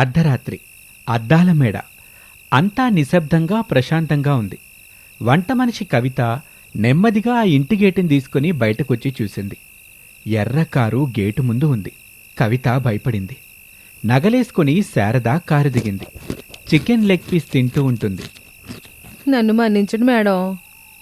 అర్ధరాత్రి అద్దాల మేడ. అంతా నిశ్శబ్దంగా ప్రశాంతంగా ఉంది. వంట మనిషి కవిత నెమ్మదిగా ఆ ఇంటి గేటుని తీసుకుని బయటకొచ్చి చూసింది. ఎర్ర కారు గేటు ముందు ఉంది. కవిత భయపడింది. నగలేసుకుని శారద కారు దిగింది. చికెన్ లెగ్ పీస్ తింటూ ఉంటుంది. నన్ను మన్నించండి మేడం.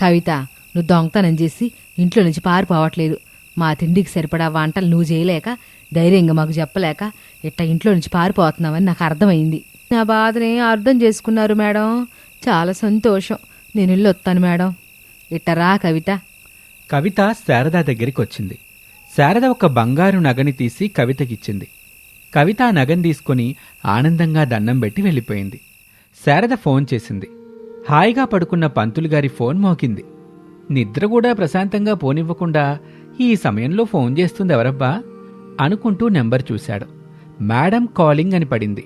కవిత నువ్వు దొంగతనం చేసి ఇంట్లో నుంచి పారిపోవట్లేదు. మా తిండికి సరిపడా వంటలు నువ్వు చేయలేక ధైర్యంగా మాకు చెప్పలేక ఇట్ట ఇంట్లో నుంచి పారిపోతున్నావని నాకు అర్థమైంది. నా బాధని అర్థం చేసుకున్నారు మేడం. చాలా సంతోషం. నేను ఇల్లు వస్తాను మేడం. ఇట్ట రా కవిత. కవిత శారద దగ్గరికి వచ్చింది. శారద ఒక బంగారు నగని తీసి కవితకిచ్చింది. కవిత ఆ నగని తీసుకుని ఆనందంగా దండం పెట్టి వెళ్ళిపోయింది. శారద ఫోన్ చేసింది. హాయిగా పడుకున్న పంతులు గారి ఫోన్ మోకింది నిద్ర కూడా ప్రశాంతంగా పోనివ్వకుండా ఈ సమయంలో ఫోన్ చేస్తుంది ఎవరబ్బా? అనుకుంటూ నెంబర్ చూశాడు. మేడం కాలింగ్ అని పడింది.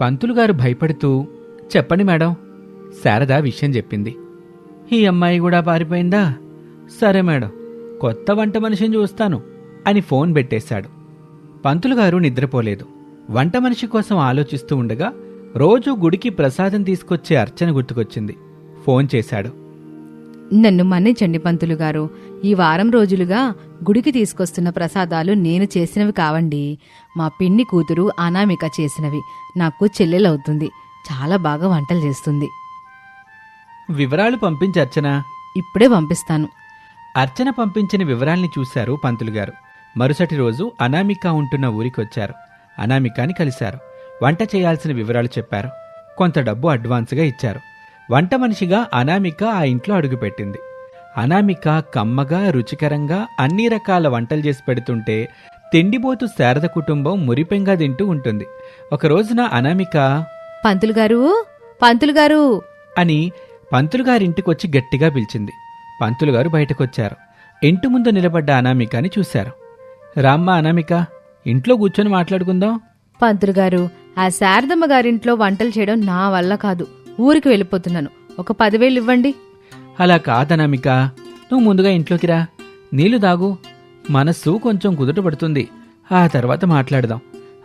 పంతులు గారు భయపడుతూ చెప్పండి మేడం. శారద విషయం చెప్పింది. ఈ అమ్మాయి కూడా పారిపోయిందా? సరే మేడం కొత్త వంట మనిషిని చూస్తాను అని ఫోన్ పెట్టేశాడు. పంతులు గారు నిద్రపోలేదు. వంట మనిషి కోసం ఆలోచిస్తూ ఉండగా రోజు గుడికి ప్రసాదం తీసుకొచ్చే అర్చన గుర్తుకొచ్చింది. ఫోన్ చేశాడు. నన్ను మన్నించండి పంతులు గారు. ఈ వారం రోజులుగా గుడికి తీసుకొస్తున్న ప్రసాదాలు నేను చేసినవి కావండి. మా పిన్ని కూతురు అనామిక చేసినవి. నాకు చెల్లెలవుతుంది. చాలా బాగా వంటలు చేస్తుంది. వివరాలు పంపించి అర్చన? ఇప్పుడే పంపిస్తాను. అర్చన పంపించిన వివరాల్ని చూశారు పంతులు గారు. మరుసటి రోజు అనామిక ఉంటున్న ఊరికొచ్చారు. అనామికాని కలిశారు. వంట చేయాల్సిన వివరాలు చెప్పారు. కొంత డబ్బు అడ్వాన్స్గా ఇచ్చారు. వంట మనిషిగా అనామిక ఆ ఇంట్లో అడుగుపెట్టింది. అనామిక కమ్మగా రుచికరంగా అన్ని రకాల వంటలు చేసి పెడుతుంటే తిండిపోతు శారద కుటుంబం మురిపెంగా తింటూ ఉంటుంది. ఒక రోజున అనామిక పంతులు గారు పంతులు గారు! అని పంతులు గారింటికొచ్చి గట్టిగా పిలిచింది. పంతులు గారు బయటకొచ్చారు. ఇంటి ముందు నిలబడ్డ అనామికని చూశారు. రామ్మ అనామిక ఇంట్లో కూర్చొని మాట్లాడుకుందాం. పంతులు గారు ఆ శారదమ్మ గారింట్లో వంటలు చేయడం నా వల్ల కాదు. ఊరికి వెళ్ళిపోతున్నాను. ఒక పదివేలు ఇవ్వండి. అలా కాదనామిక నువ్వు ముందుగా ఇంట్లోకి రా. నీళ్ళు దాగు మనస్సు కొంచెం కుదుట పడుతుంది. ఆ తర్వాత మాట్లాడదాం.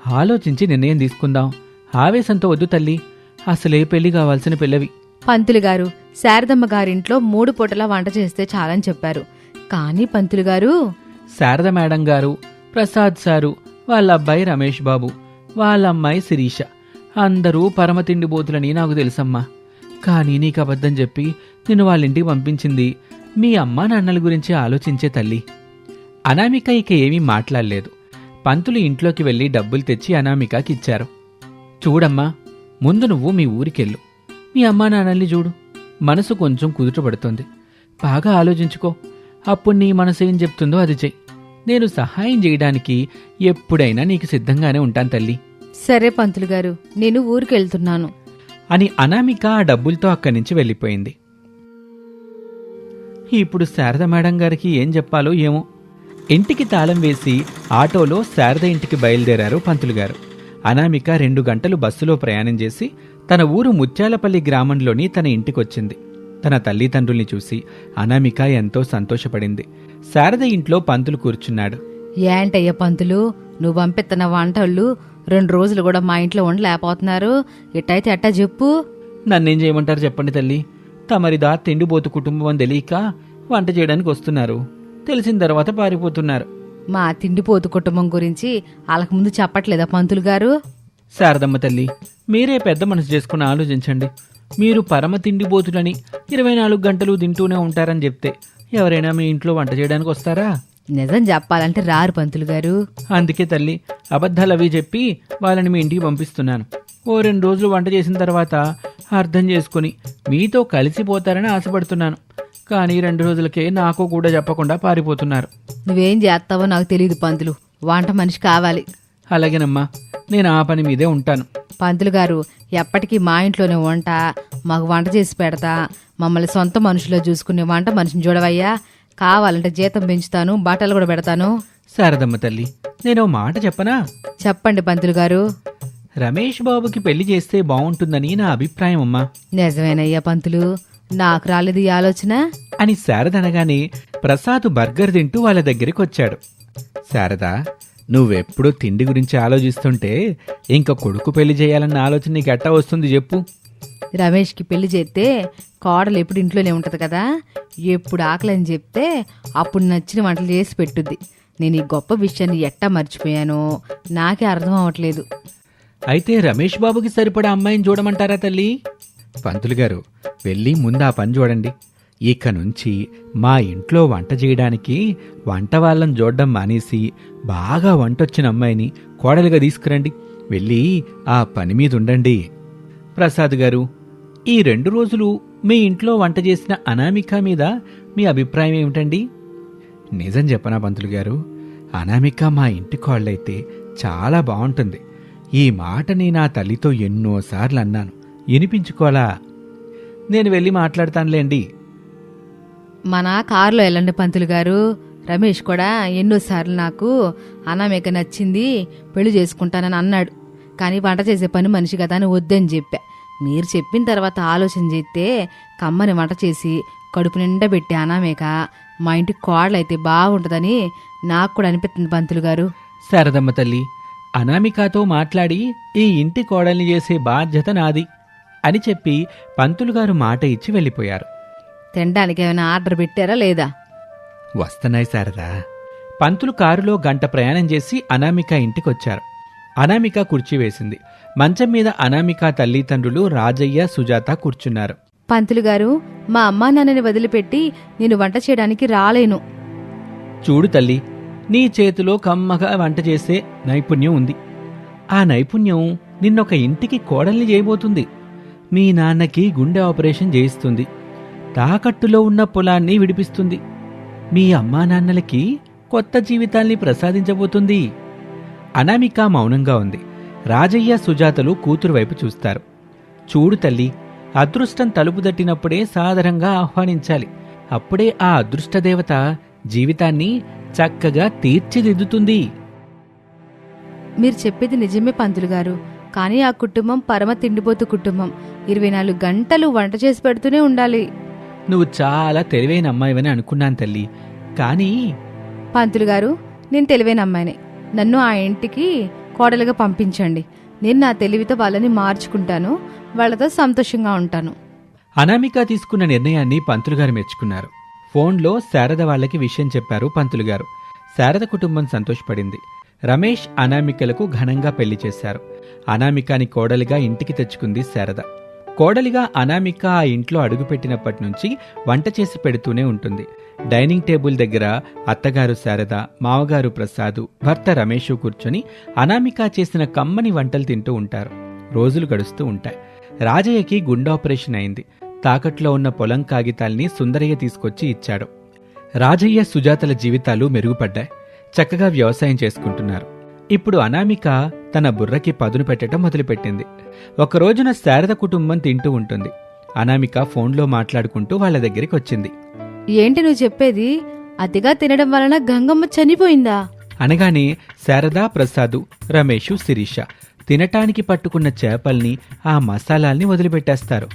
ఆలోచించి నిర్ణయం తీసుకుందాం. ఆవేశంతో వద్దు తల్లి. అసలే పెళ్ళి కావాల్సిన పిల్లవి. పంతులు గారు శారదమ్మ గారింట్లో మూడు పూటలా వంట చేస్తే చాలని చెప్పారు. కానీ పంతులు గారు? శారద మేడం గారు ప్రసాద్ సారు వాళ్ళ అబ్బాయి రమేష్ బాబు వాళ్ళ అమ్మాయి శిరీష. అందరూ పరమ తిండిబోతులని నాకు తెలుసమ్మా. కానీ నీకు అబద్ధం చెప్పి నిన్ను వాళ్ళ ఇంటికి పంపించింది మీ అమ్మ నాన్నల గురించి ఆలోచించే తల్లి. అనామిక ఇక ఏమీ మాట్లాడలేదు. పంతులు ఇంట్లోకి వెళ్ళి డబ్బులు తెచ్చి అనామికకి ఇచ్చారు. చూడమ్మా ముందు నువ్వు మీ ఊరికెళ్ళు. మీ అమ్మా నాన్నల్ని చూడు. మనసు కొంచెం కుదుట పడుతుంది. బాగా ఆలోచించుకో. అప్పుడు నీ మనసు ఏం చెప్తుందో అది చెయ్యి నేను సహాయం చేయడానికి ఎప్పుడైనా నీకు సిద్ధంగానే ఉంటాను తల్లి. సరే పంతులు గారు నేను ఊరికెళ్తున్నాను. అని అనామిక ఆ డబ్బులతో అక్కడి నుంచి వెళ్ళిపోయింది. ఇప్పుడు శారద మేడం గారికి ఏం చెప్పాలో ఏమో. ఇంటికి తాళం వేసి ఆటోలో శారద ఇంటికి బయలుదేరారు పంతులు గారు. అనామిక రెండు గంటలు బస్సులో ప్రయాణం చేసి తన ఊరు ముత్యాలపల్లి గ్రామంలోని తన ఇంటికొచ్చింది. తన తల్లిదండ్రుల్ని చూసి అనామిక ఎంతో సంతోషపడింది. శారద ఇంట్లో పంతులు కూర్చున్నాడు. ఏంటయ్య పంతులు నువ్వు పంపిస్తున్న వంటళ్ళు రెండు రోజులు కూడా మా ఇంట్లో ఉండలేకపోతున్నారు ఎట్టయితే ఎట్టా చెప్పు. నన్నేం చేయమంటారు చెప్పండి తల్లి. తమరిదా తిండిపోతు కుటుంబం అని తెలియక వంట చేయడానికి వస్తున్నారు. తెలిసిన తర్వాత పారిపోతున్నారు. మా తిండిపోతు కుటుంబం గురించి వాళ్ళకు ముందు చెప్పట్లేదా పంతులు గారు? శారదమ్మ తల్లి మీరే పెద్ద మనసు చేసుకుని ఆలోచించండి. మీరు పరమ తిండిపోతులని ఇరవై నాలుగు గంటలు తింటూనే ఉంటారని చెప్తే ఎవరైనా మీ ఇంట్లో వంట చేయడానికి వస్తారా? నిజం చెప్పాలంటే రారు పంతులు గారు. అందుకే తల్లి అబద్ధాలు అవి చెప్పి వాళ్ళని మీ ఇంటికి పంపిస్తున్నాను. ఓ రెండు రోజులు వంట చేసిన తర్వాత అర్థం చేసుకుని మీతో కలిసిపోతారని ఆశపడుతున్నాను. కానీ రెండు రోజులకే నాకు కూడా చెప్పకుండా పారిపోతున్నారు. నువ్వేం చేస్తావో నాకు తెలియదు పంతులు. వంట మనిషి కావాలి. అలాగేనమ్మా నేను ఆ పని మీదే ఉంటాను. పంతులు గారు ఎప్పటికీ మా ఇంట్లోనే వంట మాకు వంట చేసి పెడతా మమ్మల్ని సొంత మనుషులో చూసుకునే వంట మనిషిని చూడవయ్యా. కావాలంటే జీతం పెంచుతాను బట్టలు కూడా పెడతాను. శారదమ్మ తల్లి నేను మాట చెప్పనా? చెప్పండి పంతులు గారు. రమేష్ బాబుకి పెళ్ళి చేస్తే బాగుంటుందని నా అభిప్రాయం అమ్మా. నిజమేనయ్యా పంతులు నాకు రాలేదు ఈ ఆలోచన? అని శారద అనగానే ప్రసాద్ బర్గర్ తింటూ వాళ్ళ దగ్గరికి వచ్చాడు. శారద నువ్వెప్పుడు తిండి గురించి ఆలోచిస్తుంటే ఇంకా కొడుకు పెళ్ళి చేయాలన్న ఆలోచన నీకు ఎట్టా వస్తుంది చెప్పు. రమేష్కి పెళ్ళి చేస్తే కోడలు ఎప్పుడు ఇంట్లోనే ఉంటుంది కదా? ఎప్పుడు ఆకలి అని చెప్తే అప్పుడు నచ్చిన వంటలు చేసి పెట్టుద్ది. నేను ఈ గొప్ప విషయాన్ని ఎట్టా మర్చిపోయానో? నాకే అర్థం అవ్వట్లేదు. అయితే రమేష్ బాబుకి సరిపడా అమ్మాయిని చూడమంటారా తల్లి? పంతులు గారు వెళ్ళి ముందు ఆ పని చూడండి. ఇక నుంచి మా ఇంట్లో వంట చేయడానికి వంట వాళ్ళని చూడడం మానేసి బాగా వంటొచ్చిన అమ్మాయిని కోడలుగా తీసుకురండి. వెళ్ళి ఆ పని మీద ఉండండి. ప్రసాద్ గారు ఈ రెండు రోజులు మీ ఇంట్లో వంట చేసిన అనామిక మీద మీ అభిప్రాయం ఏమిటండి? నిజం చెప్పనా పంతులు గారు అనామిక మా ఇంటి కోళ్ళైతే చాలా బాగుంటుంది ఈ మాటని నా తల్లితో ఎన్నోసార్లు అన్నాను. వినిపించుకోలా నేను వెళ్ళి మాట్లాడతానులేండి. మన కారులో వెళ్ళండి పంతులు గారు. రమేష్ కూడా ఎన్నోసార్లు నాకు అనామిక నచ్చింది పెళ్ళి చేసుకుంటానని అన్నాడు. కానీ వంట చేసే పని మనిషి కదా అని వద్దని చెప్పా. మీరు చెప్పిన తర్వాత ఆలోచన చేస్తే కమ్మని వంట చేసి కడుపు నిండా పెట్టి అనామేక. మా ఇంటి కోడలైతే బాగుంటుందని నాకు కూడా అనిపిస్తుంది పంతులు గారు. శారదమ్మ తల్లి అనామికతో మాట్లాడి ఈ ఇంటి కోడల్ని చేసే బాధ్యత నాది అని చెప్పి పంతులు గారు మాట ఇచ్చి వెళ్ళిపోయారు. తినడానికి ఏమైనా ఆర్డర్ పెట్టారా లేదా? వస్తున్నాయి శారదా. పంతులు కారులో గంట ప్రయాణం చేసి అనామిక ఇంటికొచ్చారు. అనామిక కుర్చీ వేసింది. మంచం మీద అనామిక తల్లిదండ్రులు రాజయ్య సుజాత కూర్చున్నారు. పంతులు గారు మా అమ్మా నాన్నని వదిలిపెట్టి నేను వంట చేయడానికి రాలేను. చూడు తల్లి నీ చేతిలో కమ్మగా వంట చేసే నైపుణ్యం ఉంది. ఆ నైపుణ్యం నిన్నొక ఇంటికి కోడల్ని చేయబోతుంది. మీ నాన్నకి గుండె ఆపరేషన్ చేయిస్తుంది. తాకట్టులో ఉన్న పొలాన్ని విడిపిస్తుంది. మీ అమ్మా నాన్నలకి కొత్త జీవితాల్ని ప్రసాదించబోతుంది. అనామిక మౌనంగా ఉంది. రాజయ్య సుజాతలు కూతురు వైపు చూస్తారు. చూడు తల్లి అదృష్టం తలుపు తట్టినప్పుడే సాదరంగా ఆహ్వానించాలి. అప్పుడే ఆ అదృష్టదేవత జీవితాన్ని చక్కగా తీర్చిదిద్దుతుంది. మీరు చెప్పేది నిజమే పంతులు గారు. కానీ ఆ కుటుంబం పరమ తిండిపోతు కుటుంబం. ఇరవై నాలుగు గంటలు వంట చేసి పెడుతూనే ఉండాలి. నువ్వు చాలా తెలివైన అమ్మాయివని అనుకున్నాను తల్లి. కానీ పంతులు గారు నేను తెలివైన అమ్మాయిని. నన్ను ఆ ఇంటికి కోడలుగా పంపించండి. నేను నా తెలివితో వాళ్ళని మార్చుకుంటాను వాళ్ళతో సంతోషంగా ఉంటాను. అనామిక తీసుకున్న నిర్ణయాన్ని పంతులు గారు మెచ్చుకున్నారు. ఫోన్లో శారద వాళ్ళకి విషయం చెప్పారు పంతులు గారు. శారద కుటుంబం సంతోషపడింది. రమేష్ అనామికలకు ఘనంగా పెళ్ళి చేశారు. అనామికాని కోడలిగా ఇంటికి తెచ్చుకుంది శారద. కోడలిగా అనామిక ఆ ఇంట్లో అడుగుపెట్టినప్పటి నుంచి వంట చేసి పెడుతూనే ఉంటుంది. డైనింగ్ టేబుల్ దగ్గర అత్తగారు శారద మావగారు ప్రసాదు భర్త రమేషు కూర్చొని అనామిక చేసిన కమ్మని వంటలు తింటూ ఉంటారు. రోజులు గడుస్తూ ఉంటాయి. రాజయ్యకి గుండె ఆపరేషన్ అయింది. తాకట్లో ఉన్న పొలం కాగితాల్ని సుందరయ్య తీసుకొచ్చి ఇచ్చాడు. రాజయ్య సుజాతల జీవితాలు మెరుగుపడ్డాయి. చక్కగా వ్యవసాయం చేసుకుంటున్నారు. ఇప్పుడు అనామిక తన బుర్రకి పదును పెట్టడం మొదలుపెట్టింది. ఒక రోజున శారద కుటుంబం తింటూ ఉంటుంది. అనామిక ఫోన్లో మాట్లాడుకుంటూ వాళ్ళ దగ్గరికి వచ్చింది. ఏంటి నువ్వు చెప్పేది? అతిగా తినడం వలన గంగమ్మ చనిపోయిందా? అనగానే శారదా ప్రసాదు రమేషు శిరీష తినటానికి పట్టుకున్న చేపల్ని ఆ మసాలాల్ని వదిలిపెట్టేస్తారు.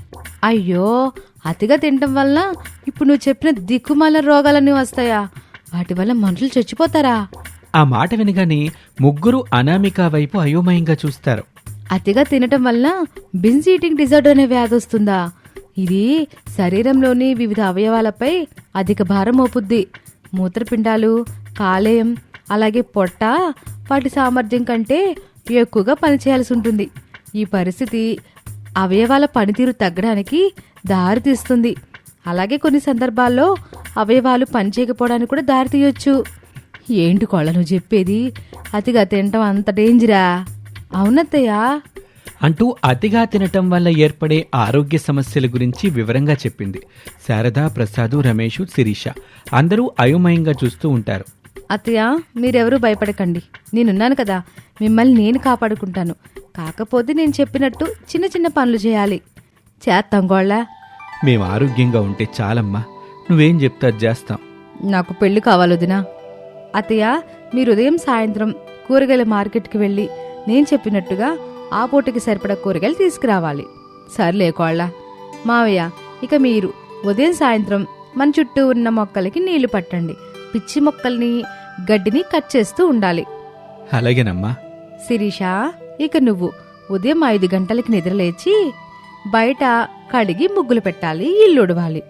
అయ్యో అతిగా తినడం వల్ల ఇప్పుడు నువ్వు చెప్పిన దిక్కుమాల రోగాలన్నీ వస్తాయా? వాటి వల్ల మనుషులు చచ్చిపోతారా? ఆ మాట వినగానే ముగ్గురు అనామిక వైపు అయోమయంగా చూస్తారు. అతిగా తినటం వల్ల బిన్స్ ఈటింగ్ డిజార్డర్ అనే వ్యాధి వస్తుందా? ఇది శరీరంలోని వివిధ అవయవాలపై అధిక భారం మోపుద్ది. మూత్రపిండాలు కాలేయం అలాగే పొట్ట వాటి సామర్థ్యం కంటే ఎక్కువగా పనిచేయాల్సి ఉంటుంది. ఈ పరిస్థితి అవయవాల పనితీరు తగ్గడానికి దారితీస్తుంది అలాగే కొన్ని సందర్భాల్లో అవయవాలు పనిచేయకపోవడానికి కూడా దారితీయొచ్చు ఏంటి కోళ్ళ నువ్వు చెప్పేది? అతిగా తినటం అంత డేంజరా అవునత్తయ్యా. అంటూ అతిగా తినటం వల్ల ఏర్పడే ఆరోగ్య సమస్యల గురించి వివరంగా చెప్పింది శారదా ప్రసాదు రమేషు శిరీష. అందరూ అయోమయంగా చూస్తూ ఉంటారు. అత్తయ్య మీరెవరూ భయపడకండి. నేనున్నాను కదా. మిమ్మల్ని నేను కాపాడుకుంటాను. కాకపోతే నేను చెప్పినట్టు చిన్న చిన్న పనులు చేయాలి. చేస్తాం గోళ్ళ. మేం ఆరోగ్యంగా ఉంటే చాలమ్మా. నువ్వేం చెప్తా చేస్తాం. నాకు పెళ్ళి కావాలి వదినా. అత్తయ్య మీరు ఉదయం సాయంత్రం కూరగాయల మార్కెట్కి వెళ్ళి నేను చెప్పినట్టుగా ఆ పూటకి సరిపడా కూరగాయలు తీసుకురావాలి. సర్లే కోళ్ళ. మావయ్య ఇక మీరు ఉదయం సాయంత్రం మన చుట్టూ ఉన్న మొక్కలకి నీళ్ళు పట్టండి. పిచ్చి మొక్కల్ని గడ్డిని కట్ చేస్తూ ఉండాలి. అలాగేనమ్మా. శిరీష ఇక నువ్వు ఉదయం ఐదు గంటలకి నిద్రలేచి బయట కడిగి ముగ్గులు పెట్టాలి ఇల్లు ఉడవాలి.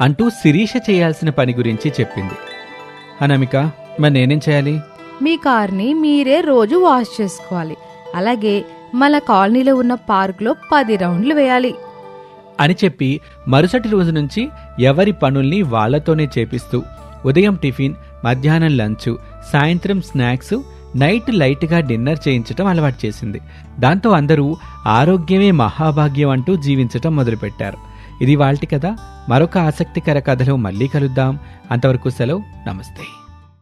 అంటూ శిరీష చేయాల్సిన పని గురించి చెప్పింది. అనామిక మరి నేనేం చేయాలి? మీ కార్ని మీరే రోజు వాష్ చేసుకోవాలి. అలాగే మన కాలనీలో ఉన్న పార్కులో పది రౌండ్లు వేయాలి. అని చెప్పి మరుసటి రోజు నుంచి ఎవరి పనుల్ని వాళ్ళతోనే చేపిస్తూ ఉదయం టిఫిన్ మధ్యాహ్నం లంచ్ సాయంత్రం స్నాక్స్ నైట్ లైట్గా డిన్నర్ చేయించటం అలవాటు చేసింది. దాంతో అందరూ ఆరోగ్యమే మహాభాగ్యం అంటూ జీవించటం మొదలుపెట్టారు. ఇది వాళ్ళటి కథ. మరొక ఆసక్తికర కథలో మళ్ళీ కలుద్దాం. అంతవరకు సెలవు. నమస్తే.